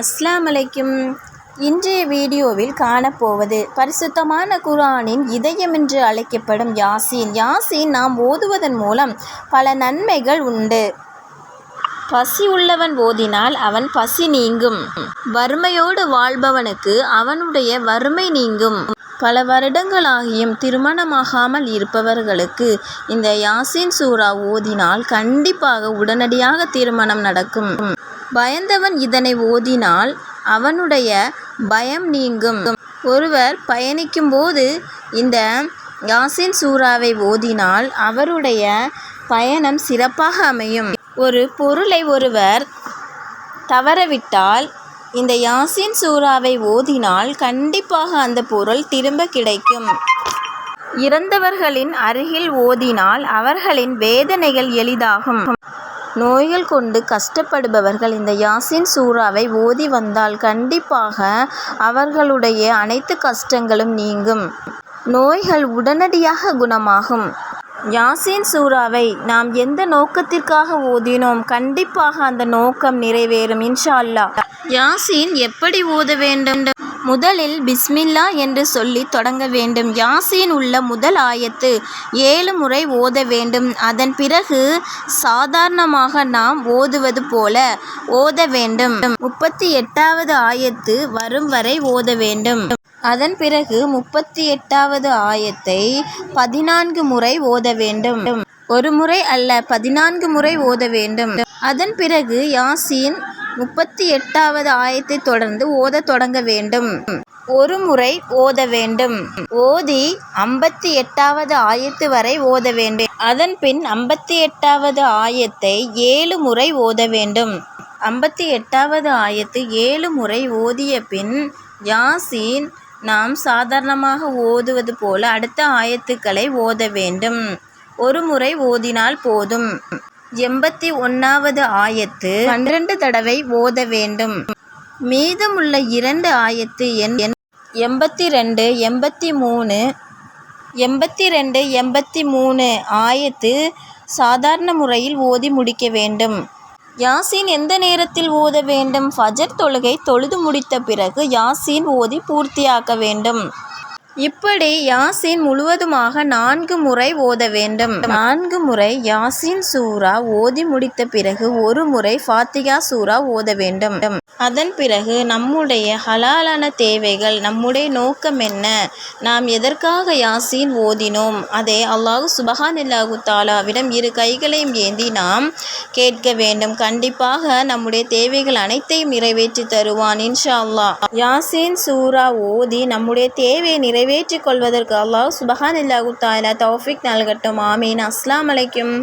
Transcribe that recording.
அஸ்லாம் அலைக்கும். இன்றைய வீடியோவில் காணப்போவது பரிசுத்தமான குர்ஆனின் இதயம் என்று அழைக்கப்படும் யாசீன். யாசீன் நாம் ஓதுவதன் மூலம் பல நன்மைகள் உண்டு. பசி உள்ளவன் ஓதினால் அவன் பசி நீங்கும். வறுமையோடு வாழ்பவனுக்கு அவனுடைய வறுமை நீங்கும். பல வருடங்களாகியும் திருமணமாகாமல் இருப்பவர்களுக்கு இந்த யாசின் சூரா ஓதினால் கண்டிப்பாக உடனடியாக திருமணம் நடக்கும். பயந்தவன் இதனை ஓதினால் அவனுடைய பயம் நீங்கும். ஒருவர் பயணிக்கும்போது இந்த யாசின் சூறாவை ஓதினால் அவருடைய பயணம் சிறப்பாக அமையும். ஒரு பொருளை ஒருவர் தவறவிட்டால் இந்த யாசின் சூறாவை ஓதினால் கண்டிப்பாக அந்த பொருள் திரும்ப கிடைக்கும். இறந்தவர்களின் அருகில் ஓதினால் அவர்களின் வேதனைகள் எளிதாகும். நோய்கள் கொண்டு கஷ்டப்படுபவர்கள் இந்த யாசின் சூறாவை ஓதி வந்தால் கண்டிப்பாக அவர்களுடைய அனைத்து கஷ்டங்களும் நீங்கும். நோய்கள் உடனடியாக குணமாகும். யாசின் சூறாவை நாம் எந்த நோக்கத்திற்காக ஓதினோம்? கண்டிப்பாக அந்த நோக்கம் நிறைவேறும் இன்ஷா அல்லாஹ். யாசின் எப்படி ஓத வேண்டும்? முதலில் பிஸ்மில்லா என்று சொல்லி தொடங்க வேண்டும். யாசின் உள்ள முதல் ஆயத்து ஏழு முறை ஓத வேண்டும். அதன் பிறகு சாதாரணமாக நாம் ஓதுவது போல ஓத வேண்டும். முப்பத்தி எட்டாவது ஆயத்து வரும் வரை ஓத வேண்டும். அதன் பிறகு முப்பத்தி எட்டாவது ஆயத்தை பதினான்கு முறை ஓத வேண்டும். ஒரு முறை அல்ல பதினான்கு முறை ஓத வேண்டும். அதன் பிறகு யாசீன் முப்பத்தி எட்டாவது ஆயத்தை தொடர்ந்து ஓத தொடங்க வேண்டும். ஒரு முறை ஓத வேண்டும். ஓதி ஐம்பத்தி எட்டாவது ஆயத்து வரை ஓத வேண்டும். அதன் பின் ஐம்பத்தி எட்டாவது ஆயத்தை ஏழு முறை ஓத வேண்டும். ஐம்பத்தி எட்டாவது ஆயத்து ஏழு முறை ஓதிய பின் யாசீன் நாம் சாதாரணமாக ஓதுவது போல அடுத்த ஆயத்துக்களை ஓத வேண்டும். ஒரு முறை ஓதினால் போதும். எண்பத்தி ஒன்றாவது ஆயத்து பன்னிரண்டு தடவை ஓத வேண்டும். மீதமுள்ள இரண்டு ஆயத்து எண் எண்பத்தி ரெண்டு எண்பத்தி மூணு எண்பத்தி ரெண்டு எண்பத்தி மூணு ஆயத்து சாதாரண முறையில் ஓதி முடிக்க வேண்டும். யாசீன் எந்த நேரத்தில் ஓத வேண்டும்? ஃபஜர் தொழுகை தொழுது முடித்த பிறகு யாசீன் ஓதி பூர்த்தியாக்க வேண்டும். இப்படி யாசின் முழுவதுமாக நான்கு முறை ஓத வேண்டும். நான்கு முறை யாசின் சூரா ஓதி முடித்த பிறகு ஒரு முறை ஃபாத்திகா சூரா ஓத வேண்டும். அதன் பிறகு நம்முடைய ஹலாலான தேவைகள் நம்முடைய நோக்கம் என்ன? நாம் எதற்காக யாசின் ஓதினோம்? அதை அல்லாஹு சுபஹானில்லாஹு தாலாவிடம் இரு கைகளையும் ஏந்தி நாம் கேட்க வேண்டும். கண்டிப்பாக நம்முடைய தேவைகள் அனைத்தையும் நிறைவேற்றி தருவான் இன்ஷா அல்லாஹ். யாசின் சூரா ஓதி நம்முடைய தேவையை நிறைவேற்றிக் கொள்வதற்கு அல்லாஹ் சுபஹானில்லாஹு தாலா தௌஃபிக் நல்கட்டும் ஆமீன். அஸ்லாம் அலைக்கும்.